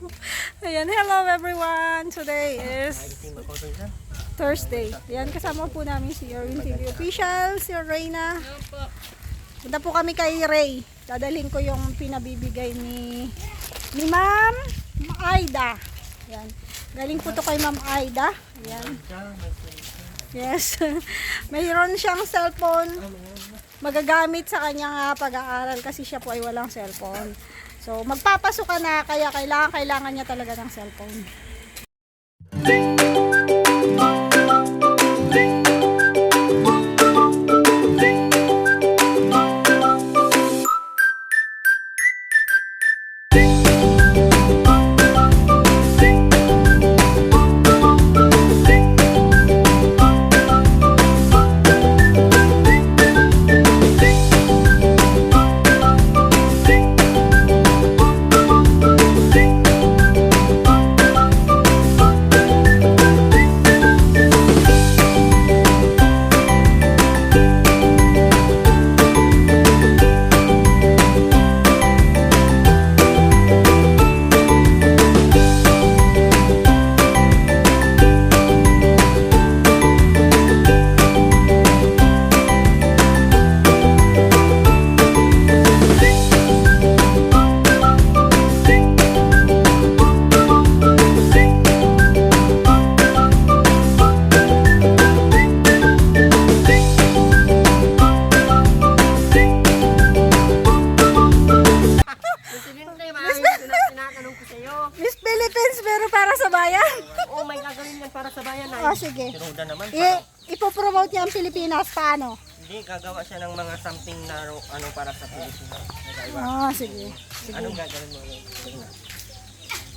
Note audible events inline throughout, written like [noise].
[laughs] Ayan, hello everyone! Today is Thursday. Ayan, kasama po namin si Erwin TV Official, si Reyna. Punta po kami kay Ray. Dadalhin ko yung pinabibigay ni ni Ma'am Aida. Ayan. Galing po to kay Ma'am Aida. Ayan. Yes. [laughs] Mayroon siyang cellphone magagamit sa kanyang ah, pag-aaral kasi siya po ay walang cellphone. So, magpapasok ka na kaya kailangan kailangan niya talaga ng cellphone.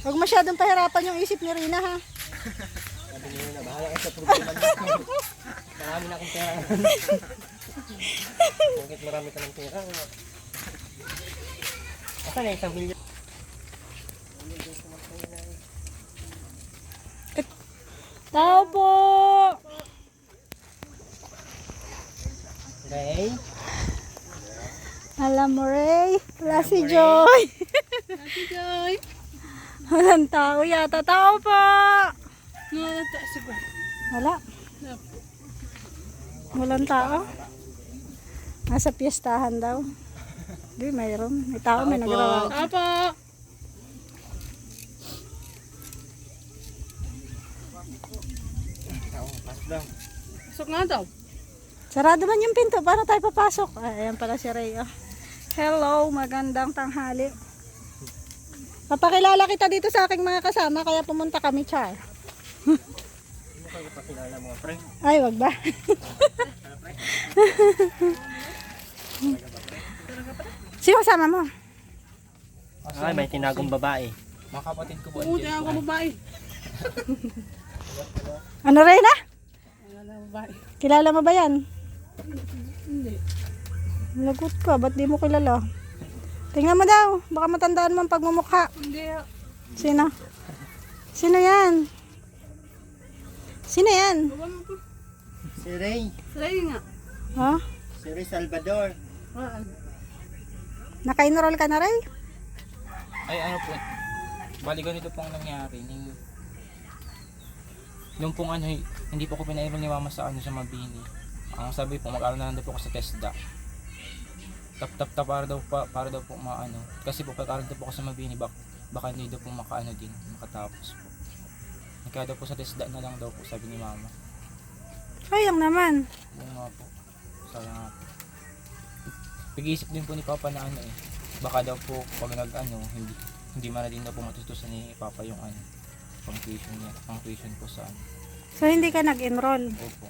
Huwag masyadong pahirapan yung isip ni Rina ha. Sabi niyo na, bahala ka sa problema niyo. Marami na akong pera. Bakit marami ka ng pera? Asan na isang milyon? Tao po! Ray? Alam mo, Ray. Wala si Joy. [laughs] Si Joy. Walang tao yata. Tao po! Wala. Walang tao. Nasa piyestahan daw. Hindi, mayroon. May tao, may Tao po. Pasok nga daw. Sarado man yung pinto. Paano tayo papasok? Ay, ayan pala si Ray. oh. Hello, magandang tanghali. Papakilala kita dito sa aking mga kasama, kaya pumunta kami, Char. Hindi mo kayo pakilala mga pre. Ay, wag ba? Sino kasama mo? Ay, may tinagong babae. Oo, tiyan ko babae. [laughs] Ano rin na? Wala babae. Kilala mo ba yan? Hindi. Lagot ka, ba't di mo kilala? Tingnan mo daw, baka matandaan mo ang pagmumukha. Hindi. ah. Sino? Sino yan? Sino yan? Mo po. Si Ray. Nga. Ha? Si Ray Salvador. Ah, Naka-enroll ka na rin? Ay ano po, bali ganito pong nangyari. Nung, nung pong ano, hindi po ko pinairal ni mama sa ano sa Mabini. Ang sabi po, mag-aaral na lang daw po ako sa TESDA. Tap tap tap para daw pa, para daw po maano. Kasi po pag-aaral daw po sa Mabini, bak, baka hindi daw po makaano din, makatapos po. Kaya daw po sa TESDA na lang daw po, sabi ni mama. Sayang naman. Yung nga po, sayang nga po. Pag-iisip din po ni Papa na ano eh, baka daw po pag nag ano, hindi, hindi man na din daw po matutusan ni Papa yung ano, pang tuition niya, pang tuition po sa ano. So, hindi ka nag-enroll. Opo,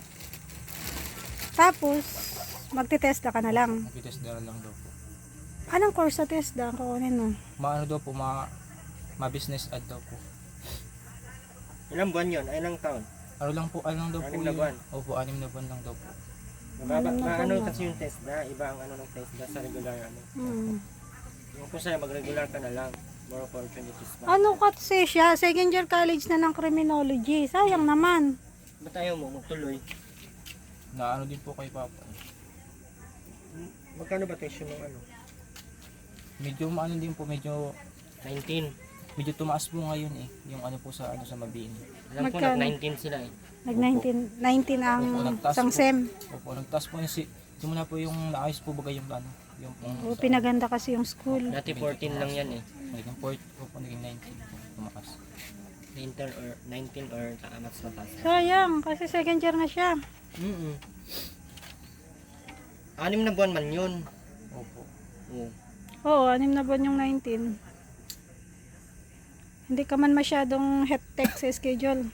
Tapos, magtitesta ka na lang. mag-test na lang daw po. Anong course sa TESDA ang kukunin mo? Maano daw po, ma, ma-business ad daw po. Ilang buwan yun? Ay, ilang taon? Ano lang po, ano lang daw po Anim na yun. buwan. Opo, anim na buwan lang daw po. Mababa, na ano na. kasi yung test na? Iba ang ano ng test na sa regular ano. Hmm. Yung po sa'yo, mag-regular ka na lang. More opportunities pa. Ano kasi siya? Second year college na ng criminology. Sayang naman. Ba't ayaw mo magtuloy? Na ano din po kay Papa. Magkano ba tuition ng ano? Medyo maano din po, medyo 19. medyo tumaas po ngayon eh. Yung ano po sa ano sa Mabini. Alam ko, Magkano? nag-19 sila eh. Nag 19, 19 ang Opo, nagtaas isang po. sem. Opo, nagtaas po yung si simula po yung naayos po baga yung ano, yung pong O, pinaganda kasi yung school. Dati 14 lang yan eh. naging 4 opo, naging 19 po, tumaas. 19 or 19 or taamas na taas. Sayang, kasi second year na siya. Mm Anim na buwan man yun. Opo. Oo. Oo, anim na buwan yung 19. Hindi ka man masyadong hectic sa schedule.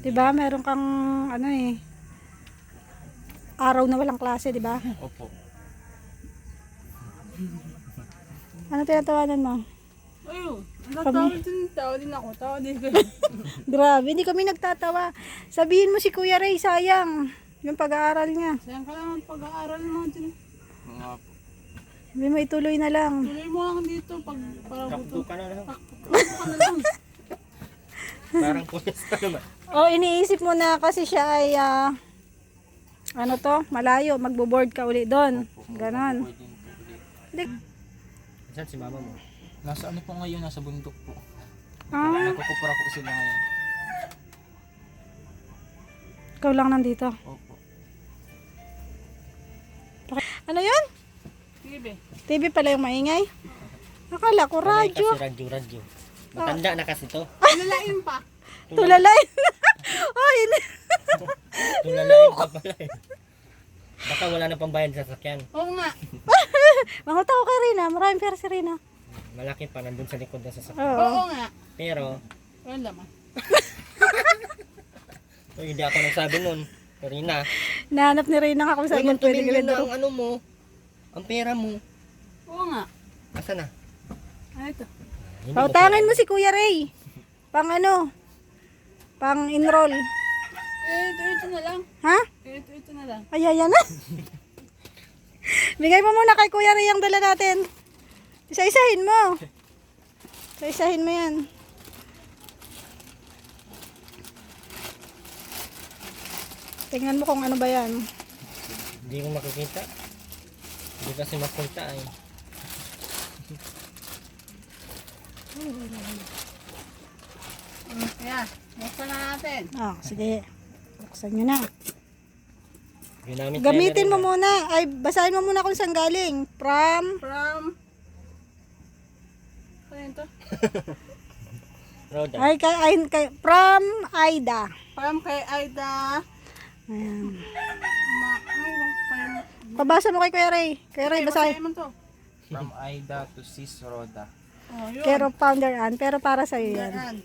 'Di ba? Meron kang ano eh araw na walang klase, 'di ba? Opo. Ano tinatawanan mo? Ayun. Kami. din, tao din ako. Tao din ko. [laughs] Grabe, hindi kami nagtatawa. Sabihin mo si Kuya Ray, sayang. Yung pag-aaral niya. Sayang ka lang ang pag-aaral mo din. Mga po. Sabi mo ituloy na lang. Tuloy mo lang dito pag para Takbo ka na lang. Takbo ka na lang. Parang pulis ka naman. Oh, iniisip mo na kasi siya ay ah, ano to, malayo, magbo-board ka uli doon. Ganon. Hindi. Saan si mama mo? Nasa ano po ngayon, nasa bundok po. Ah, Nagkukupura po sila ngayon. ikaw lang nandito. Opo. Ano yun? Be. TV pala yung maingay? Akala ko radyo. Kasi radyo, radyo. Matanda na kasi to. Lalain pa. [laughs] Tulalay. [laughs] oh, yun. [laughs] Tulalain pa pala eh. Baka wala na pang bayad sa sakyan. Oo nga. Mga tao kay Rina. Maraming pera si Rina. Malaki pa nandun sa likod ng sasakyan. Oo. Oo nga. Pero, Wala naman. oh, hindi ako nagsabi nun. Karina, Nahanap ni Rina ako sa Uy, akin. mag 2 Pwede million na gawin ang ano mo. Ang pera mo. Oo nga. Asa na? Ano ito? Hindi Pautangin mo si Kuya Ray. Pang ano? Pang enroll. Eh, ito, ito na lang. Ha? Eh, ito, ito na lang. Ay, ayan na. Bigay mo muna kay Kuya Ray ang dala natin. Isa-isahin mo. Isa-isahin mo yan. Tingnan mo kung ano ba yan. Hindi ko makikita. Hindi kasi mapunta eh. Hmm, Kaya, buksan na natin. Ah, sige. Buksan nyo na. Ginamit Gamitin na mo muna. Ay, basahin mo muna kung saan galing. From, From... Ano ito? Roda. ay, kay, ay, kay, from Aida. From kay Aida. Ayan. Pabasa mo kay Kuya Ray. Kuya Ray, basahin. Basahin mo to. From Aida to Sis Roda. Oh, yun. Pero Founder Ann, pero para sa iyo yan. Yan.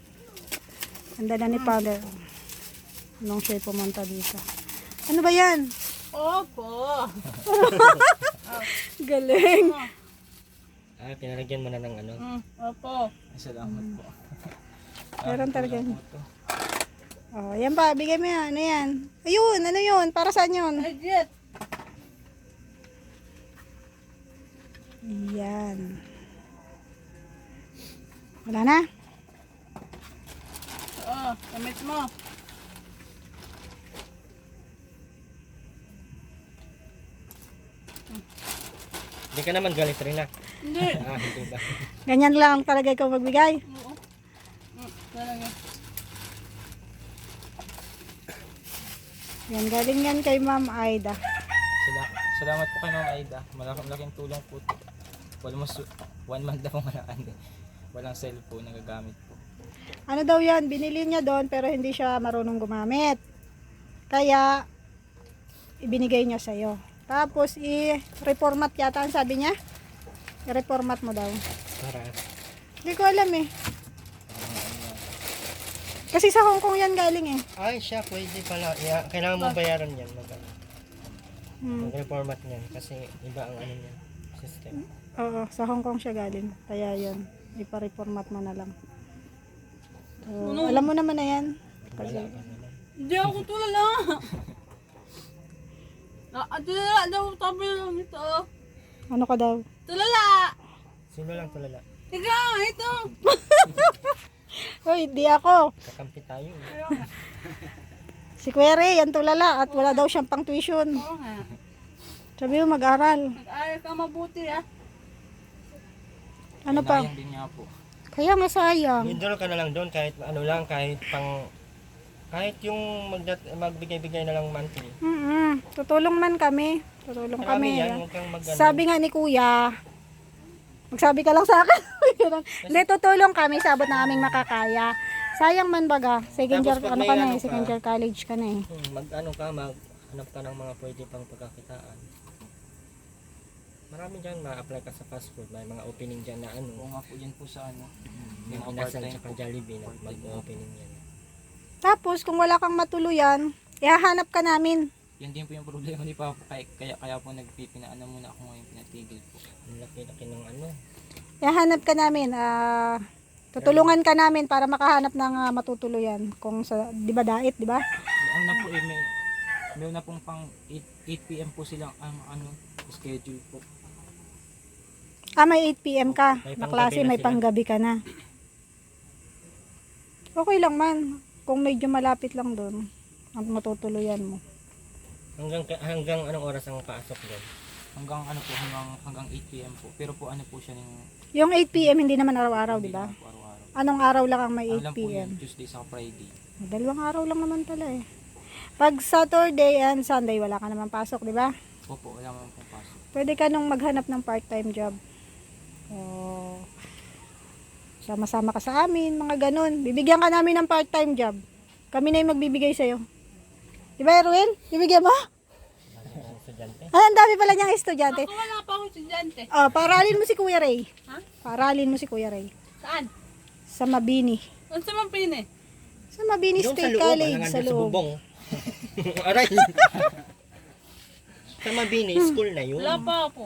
Ang dala ni Founder. Nung siya pumunta dito. Ano ba yan? Opo. [laughs] Galing. Ah, pinalagyan mo na ng ano. Hmm, opo. Salamat po. Meron Ah, talaga. po to. Oh, yan pa, bigay mo yan. Ano yan? Ayun, ano yun? Para saan yun? Jet. Yan. Wala na? Oo, damit mo. Hindi ka naman galit rin na. Hindi. [laughs] Ah, hindi ba? Ganyan lang talaga ikaw magbigay. Oo. Hmm, talaga. Yan, galing yan kay Ma'am Aida. Sala salamat po kay Ma'am Aida. Malaking laking tulong po. to. Almost one month na po malaan eh. Walang cellphone nagagamit po. Ano daw yan? Binili niya doon pero hindi siya marunong gumamit. Kaya, ibinigay niya sa'yo. Tapos, i-reformat yata ang sabi niya. I-reformat mo daw. Para. Hindi ko alam eh. Kasi sa Hong Kong yan galing eh. Ay, siya, pwede pala. Yeah, kailangan mo bayaran yan. Mag, ano, Hmm. mag-reformat niyan. Kasi iba ang ano niyan. System. Oo, sa Hong Kong siya galing. Kaya yun, ipa-reformat mo na lang. So, alam mo naman na yan. Kasi, Wala ka naman. Hindi ako tulala. Ah, tulala daw. Tabi lang ito. ano ka daw? Tulala. Sino lang tulala? Ika, ito. [laughs] [laughs] Uy, di ako. Kakampi tayo. eh. [laughs] Si Query, yan tulala at wala daw siyang pang tuition. Oo nga. Sabi mo mag-aral. Mag-aaral ka mabuti ah. Ano pa? Hinayang din niya po. Kaya nga sayang. Withdraw ka na lang doon kahit ano lang, kahit pang kahit yung magdat, magbigay-bigay na lang monthly. Mm Tutulong man kami. Tutulong Marami kami. yan, kang mag Sabi nga ni Kuya, magsabi ka lang sa akin. [laughs] Hindi, tutulong kami sa abot na aming makakaya. Sayang man baga. Second Tapos year, pag ano may ka na ano eh, second ka, year college ka na eh. Hmm, mag ano ka, mag hanap ka ng mga pwede pang pagkakitaan. Marami dyan, ma-apply ka sa fast food. May mga opening dyan na Oo ano. nga po yan po sa ano. Yung Yung mga inasal part-time sa po. Jollibee na mag-opening yan. Tapos, kung wala kang matuluyan, ihahanap ka namin. Yan din po yung problema ni Papa. Kaya, kaya, kaya po nagpipinaano muna ako ngayon pinatigil po. Ang laki-laki ng ano. Ihahanap ka namin. ah tutulungan ka namin para makahanap ng ah, matutuluyan. Kung sa, di ba dait, di ba? Ano na po eh, may, meron na pong pang 8, 8 p.m. po silang ang ano, schedule po. Ah, may 8 p.m. ka. May Na panggabi klase, na may sila. panggabi ka na. Okay lang man. Kung medyo malapit lang doon, ang matutuluyan mo. Hanggang hanggang anong oras ang pasok doon? Hanggang ano po, hanggang, hanggang 8 p.m. po. Pero po ano po siya ng Yung 8 p.m. hindi naman araw-araw, di ba? araw-araw. Anong araw lang ang may Ano 8 lang po p.m.? yun, Tuesday sa Friday. Dalawang araw lang naman pala eh. Pag Saturday and Sunday, wala ka naman pasok, di ba? Opo, wala man pong pasok. Pwede ka nung maghanap ng part-time job. O, sama-sama ka sa amin, mga ganun. Bibigyan ka namin ng part-time job. Kami na yung magbibigay sa'yo. Di ba, Erwin? Bibigyan mo? Ah, ang dami pala niyang estudyante. Wala pa akong estudyante. Oh, paralin mo si Kuya Ray. Ha? Paralin mo si Kuya Ray. Saan? Sa Mabini. Ano sa eh? Sa Mabini Doon sa State loob, College, sa sa loob. bubong. [laughs] Aray! sa Mabini, school na yun. Wala pa ako.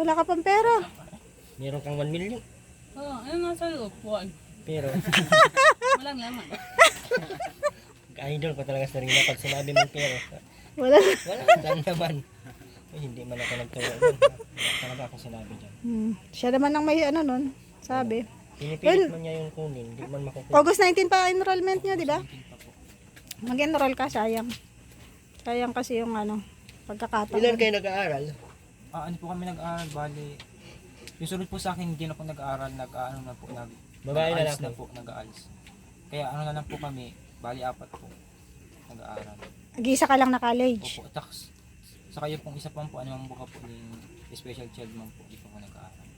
Wala ka pang pera. Meron kang 1 million. Oo, ano nasa loob? Buwan. Pero, [laughs] Walang laman. [laughs] idol ko talaga sa Rina pag sinabi mong pero. Wala. Wala lang naman. Ay, hindi man ako nagturo doon. Wala talaga akong sinabi dyan. Hmm. Siya naman ang may ano nun. Sabi. Pinipilit man niya yung kunin. Hindi man makukuha. August 19 pa enrollment niya, di ba? Pa. Mag-enroll ka, sayang. Sayang kasi yung ano, pagkakataon. Ilan kayo nag-aaral? Ah, ano po kami nag-aaral, bali. Yung sunod po sa akin, hindi na po nag-aaral, nag-ano na po, nag Babae na na po, nag-ALS. Kaya ano na lang po kami, bali apat po, nag-aaral. Nag-isa ka lang na college. Opo, tax. Sa kayo pong isa pang po, ano ang buka po yung special child man po, di po po nag-aaral.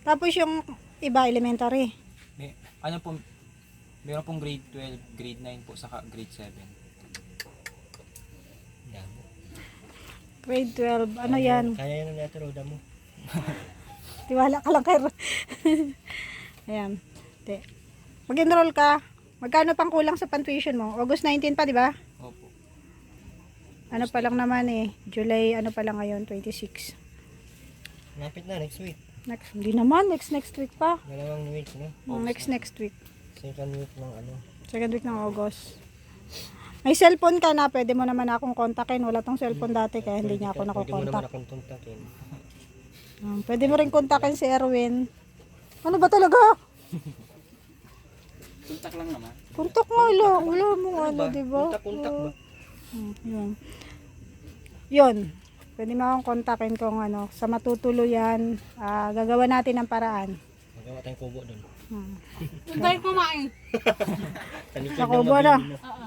Tapos yung iba, elementary. May, ano po, meron pong grade 12, grade 9 po, saka grade 7. Damo. Grade 12. Ano yan? Kaya yan ang Ate Roda mo. [laughs] Tiwala ka lang kay [laughs] Ayan. Te. Mag-enroll ka. Magkano pang kulang sa pan-tuition mo? August 19 pa, di ba? Opo. Ano pa lang naman eh. July, ano pa lang ngayon, 26. Lapit na, next week. Next, hindi naman. Next, next week pa. Dalawang week, no? Mm, Next, next week. Second week ng ano. Second week ng August. May cellphone ka na, pwede mo naman akong kontakin. Wala tong cellphone dati kaya hindi niya ako Pwede mo naman nakokontak. akong tuntakin. Um, pwede mo rin kontakin si Erwin. Ano ba talaga? [laughs] Tuntak lang naman. Kontak nga lang. Wala mo ano, ba? di ba? Kontak-kontak ba? Hmm, yun. Yun. Pwede mo akong kontakin kung ano, sa matutuluyan, ah, gagawa natin ng paraan. Magawa tayong kubo doon. Hmm. Saan tayo kumain? [laughs] Sa kubo na. Oo.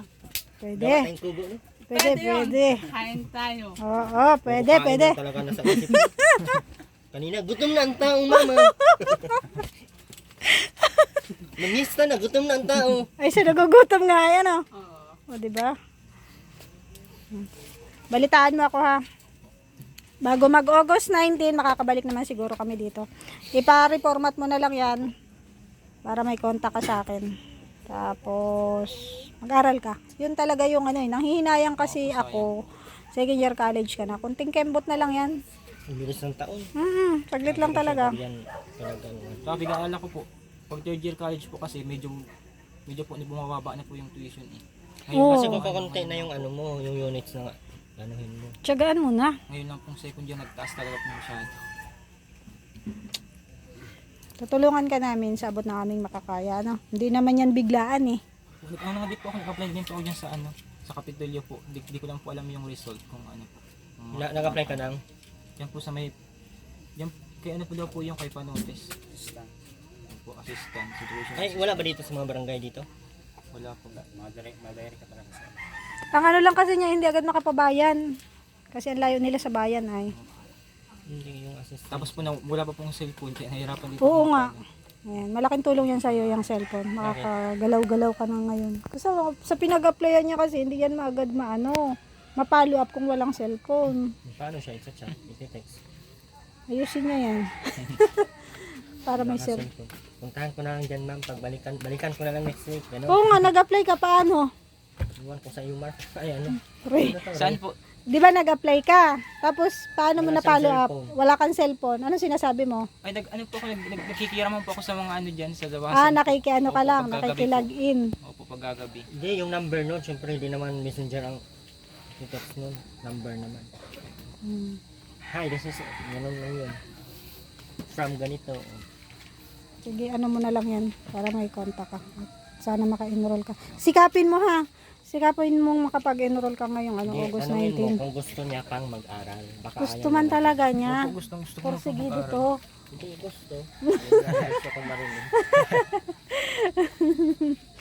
Pwede. Gawa tayong kubo, no? Pwede, Pwede pwede. Kain tayo. Oo, pwede, kain pwede. lang talaga nasa. [laughs] Kanina, gutom na ang taong mama. [laughs] Mangista na, gutom na ang tao. Ay, sa nagugutom nga yan, oh. Oo. O, di ba? Hmm. Balitaan mo ako, ha? Bago mag-August 19, makakabalik naman siguro kami dito. Ipa-reformat mo na lang yan para may contact ka sa akin. Tapos, mag-aral ka. Yun talaga yung ano, eh, nanghihinayang kasi ako. Second year college ka na. Kunting kembot na lang yan. Ang bilis ng taon. Hmm, saglit lang talaga. Yan, pinag-ano. Sabi ka ko po, pag third year college po kasi medyo medyo po bumababa na po yung tuition eh. Ngayon, Oo. Kasi kukunti na yung ano mo, yung units na anuhin mo. Tiyagaan mo na. ngayon lang pong second year nagtaas talaga po masyado. Tutulungan ka namin sa abot na aming makakaya. No? Hindi naman yan biglaan eh. Nag ano nga di po ako nag-apply din po ako dyan sa ano, sa Kapitolyo po. Di, di ko lang po alam yung result kung ano po. Kung Na, nag-apply ka ng Yan po sa may yan kay ano po daw po yung kay Panotes. Po, assistant, situation. Ay, wala ba dito sa mga barangay dito? wala po. Mga direct, mga direct ka pala sa Ang ano lang kasi niya, hindi agad makapabayan. Kasi ang layo nila sa bayan ay. Hindi yung assistant. Tapos po, na, wala pa pong cellphone, kaya nahirapan dito. Oo nga. Ayan, malaking tulong yan sa'yo, yung cellphone. Makakagalaw-galaw ka na ngayon. Kasi sa pinag-applyan niya kasi, hindi yan maagad maano, mapalo up kung walang cellphone. Paano siya i-chat? I-text? Ayusin niya yan. [laughs] Para may cellphone. Puntahan ko na lang dyan ma'am. Pagbalikan, balikan ko na lang next week. Gano'n. Oo nga, nag-apply ka paano? Iwan ko sa iyo, Mark. [laughs] Ay, ano? Ray. Ano to, Saan Ray? po? Di ba nag-apply ka? Tapos, paano mo Wala na follow up? cellphone. Wala kang cellphone. Ano sinasabi mo? Ay, nag, ano po ako, nag, nag, nakikiraman po ako sa mga ano dyan, sa dawasan. Ah, nakikiano ka Opo, lang, pagkagabi nakikilog in. po. Opo, paggagabi. Hindi, yung number nun. Siyempre, hindi naman messenger ang i-text nun. Number naman. Hmm. Hi, this is... Ganun lang yun. From ganito. Sige, ano mo na lang yan para may contact ka. Sana maka-enroll ka. Sikapin mo ha. Sikapin mong makapag-enroll ka ngayong ano, Hindi, August tanungin mo 19. kung gusto niya pang mag-aral. Baka Gusto ayaw man niya. talaga niya. Opo, gustong gusto ko na po Porsigido mag-aral. to. Hindi gusto. Gusto ko [laughs] marinig.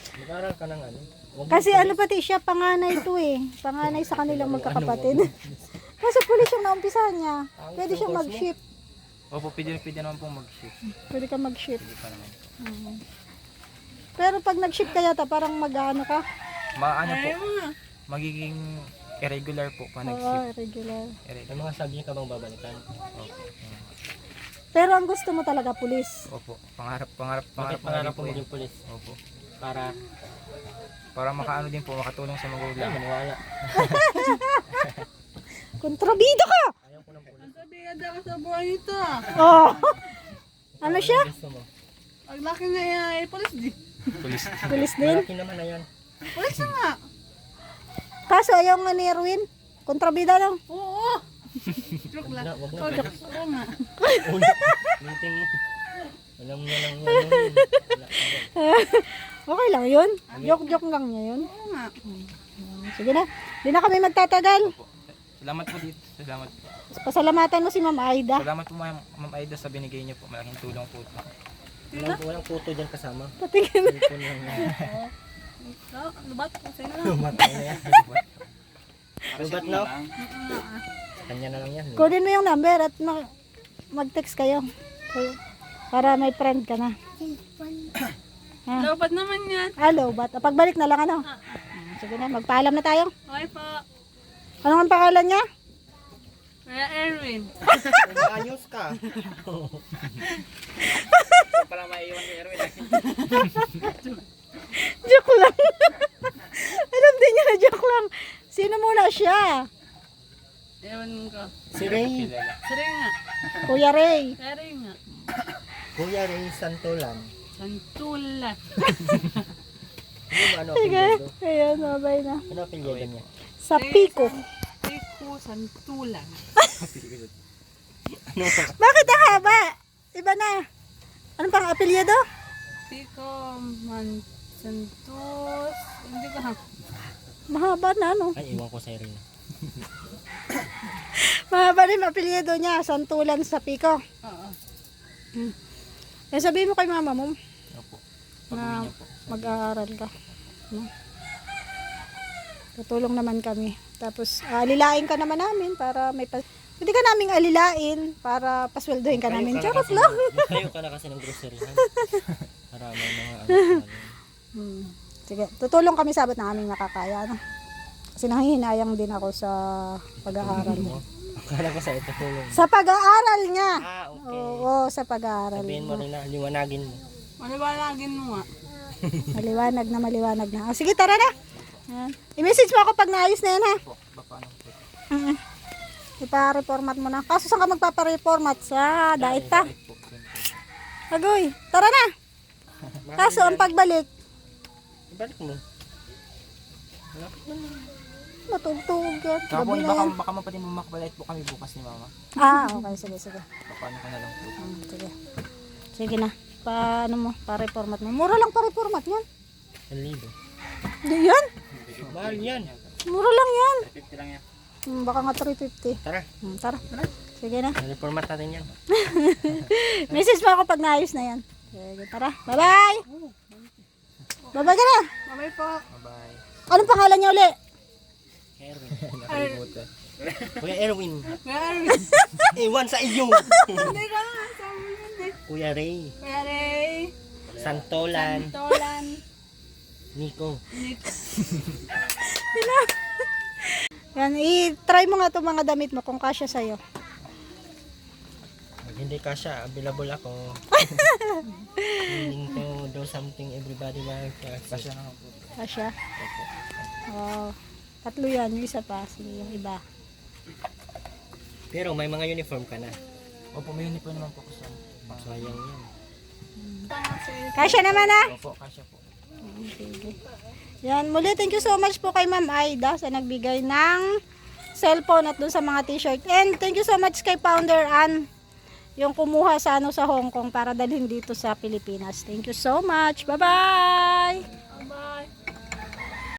[laughs] Mag-aral ka ng ano. Huwag Kasi ano pati siya, panganay to eh. Panganay sa kanilang magkakapatid. Kasi [laughs] pulis yung naumpisahan niya. Pwede siya mag-ship. Opo, pwede, pwede naman pong mag-shift. Pwede ka mag-ship. Pwede pa naman. Mhm. Pero pag nag-ship ka yata, parang mag-ano ka? Maano po, magiging irregular po pa Oo, nag-shift. regular. Irregular. May mga subject ka bang babalikan? Opo. Pero ang gusto mo talaga, pulis. Opo. Pangarap, pangarap, Bakit pangarap, pangarap po yan. maging polis? Opo. Para, Para makaano din po, makatulong sa ay, magulang. maniwala. [laughs] Kontrabida ka! Ayaw ko ng polis. Sabihan ako sa buhay nito. Oh. ano siya? Ang laki na yan ay polis di. Pulis. Pulis din. Malaki [laughs] naman na yan. Polis na nga. Kaso ayaw nga ni Erwin. Kontrabida lang. Oo. Joke lang. wag na. Oo nga. [laughs] Meeting mo. Alam mo na lang yun. Okay lang yun. Joke-joke lang niya yun. Oo nga. Sige na. Hindi na kami magtatagal. Salamat po dito. Salamat po. Pasalamatan mo si Ma'am Aida. Salamat po Ma'am Ma'am Aida sa binigay niyo po. Malaking tulong po ito. Walang, walang photo dyan kasama. Patingin. Cellphone lang yan. Oh, lubat ko sa'yo na. Lumatay na yan. Lubat na? Kanya na lang yan. Kunin mo yung number at ma- mag-text kayo. So, Para may friend ka na. Lubat naman yan. Hello, bat. Pagbalik na lang ano. Sige na, magpaalam na tayo. Okay po. Ano ang pangalan niya? Kuya Erwin. Ayos ka. Para maiwan ni Erwin. [laughs] Joke lang. Alam din niya na joke lang. Sino muna siya? Ewan ko. Si Ray. Sari nga. Kuya Ray. Sari nga. Kuya Ray Santolan. Santula. Ano ba ano Sige. Ayan, mabay na. Ano apelyido niya? Sa Pico. Pico Santula. Ano? [laughs] Bakit ang haba? Iba na. Ano pang apelyido? Pico Man Santos. Hindi ko ha. Mahaba na, no? Ay, iwan ko sa Ray. [laughs] Mahaba rin ang apelyido niya. Santulan sa Pico. Oo. Eh, sabihin mo kay mama mo Opo. na mag-aaral ka. No? Tutulong naman kami. Tapos, alilain ka naman namin para may pa... Pwede ka naming alilain para pasweldohin ka namin. Charot lang. Kayo ka na kasi ng grocery. may mga ano. [laughs] Hmm. Sige, tutulong kami sabot na aming nakakaya. No? Kasi nanghihinayang din ako sa pag-aaral mo. Akala ko sa ito tulong. Sa pag-aaral niya. Ah, okay. Oo, sa pag-aaral. Sabihin mo rin na, liwanagin mo. Maliwanagin mo nga. Maliwanag na maliwanag na. Ah, sige, tara na. Ayan. I-message mo ako pag naayos na yan ha. Po. Ba, paano po? Ipa-reformat mo na. Kaso saan ka magpapa-reformat? Sa Daita. Agoy, tara na. Kaso ang pagbalik, Ibalik mo. matugtog yan. Saka po, Gabi na baka, yan. baka mapati mo makabalik po kami bukas ni Mama. Ah, okay. Sige, sige. Paano ko na lang po. Hmm, sige. Sige na. Paano mo? Pa-reformat mo. Mura lang pa-reformat yan. Ang libo. Di yan. Mahal yan. Mura lang yan. 50 lang yan. Hmm, baka nga 350. Tara, Hmm, tara. Sige na. reformat natin yan. [laughs] Message mo ako pag naayos na yan. Sige, tara. Bye-bye! Bye-bye ka na! Mamay po. Bye-bye. Anong pangalan niya uli? Erwin. Nakalimutan. Kuya Erwin. Meron. [laughs] Iwan sa iyo. Hindi ka nga. Sabi mo hindi. Kuya Ray. Meron. Santolan. Tolan. Nico. Yan, i-try mo nga itong mga damit mo kung kasya sa'yo. Pag hindi ka siya, available ako. [laughs] Willing to do something everybody wants. Kasi naman po. Kasya? Wow. Tatlo yan, yung isa pa. Sige, yung iba. Pero may mga uniform ka na. Opo, may uniform naman po ko sa Sayang yan. Kasya naman ah! Opo, kasya po. Yan, muli thank you so much po kay Ma'am Aida sa nagbigay ng cellphone at dun sa mga t-shirt. And thank you so much kay Founder Ann yung kumuha sa ano sa Hong Kong para dalhin dito sa Pilipinas. Thank you so much. Bye-bye!